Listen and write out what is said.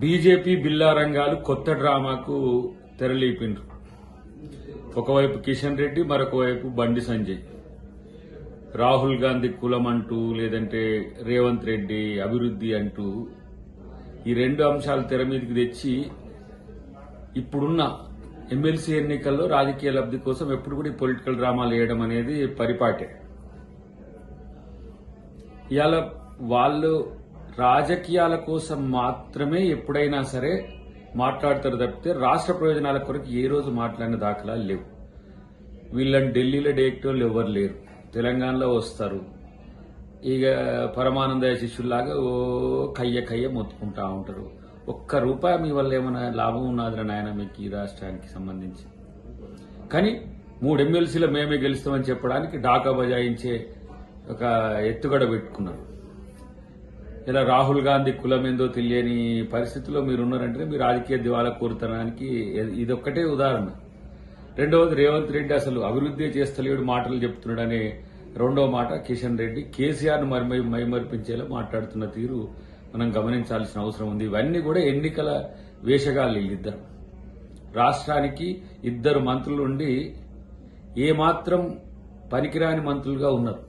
BJP బిల్లా రంగాలు కొత్త డ్రామాకు తెరలేపిండ్రు. ఒకవైపు కిషన్ రెడ్డి మరొక వైపు బండి సంజయ్. రాహుల్ గాంధీ కులం అంటూ లేదంటే రేవంత్ రెడ్డి అభివృద్ధి అంటూ ఈ రెండు అంశాలు తెర మీదకి తెచ్చి ఇప్పుడున్న ఎమ్మెల్సీ ఎన్నికల్లో రాజకీయ లబ్ధి కోసం ఎప్పుడు కూడా పొలిటికల్ డ్రామాలు వేయడం అనేది పరిపాటే. ఇవాళ వాళ్ళు రాజకీయాల కోసం మాత్రమే ఎప్పుడైనా సరే మాట్లాడతారు తప్పితే రాష్ట్ర ప్రయోజనాల కొరకు ఏ రోజు మాట్లాడిన దాఖలాలు లేవు. వీళ్ళని ఢిల్లీలో డేక్టోళ్ళు ఎవరు లేరు. తెలంగాణలో వస్తారు. ఇక పరమానంద శిష్యుల్లాగా ఓ కయ్య కయ్య మొత్తుకుంటా ఉంటారు. ఒక్క రూపాయి మీ వల్ల ఏమైనా లాభం ఉన్నదిరా నాయన మీకు ఈ రాష్ట్రానికి సంబంధించి? కానీ మూడు ఎమ్మెల్సీలో మేమే గెలుస్తామని చెప్పడానికి డాకా బజాయించే ఒక ఎత్తుగడ పెట్టుకున్నారు. ఇలా రాహుల్ గాంధీ కులం ఏందో తెలియని పరిస్థితిలో మీరు ఉన్నారంటే మీ రాజకీయ దివాలా కోరుతనానికి ఇదొక్కటే ఉదాహరణ. రెండవది రేవంత్ రెడ్డి అసలు అభివృద్ధి చేస్తలేడు మాటలు చెప్తున్నాడనే రెండవ మాట కిషన్ రెడ్డి కేసీఆర్ను మరి మైమర్పించేలా మాట్లాడుతున్న తీరు మనం గమనించాల్సిన అవసరం ఉంది. ఇవన్నీ కూడా ఎన్నికల వేషగాళ్ళు వీళ్ళిద్దరు. రాష్ట్రానికి ఇద్దరు మంత్రులు ఉండి ఏమాత్రం పనికిరాని మంత్రులుగా ఉన్నారు.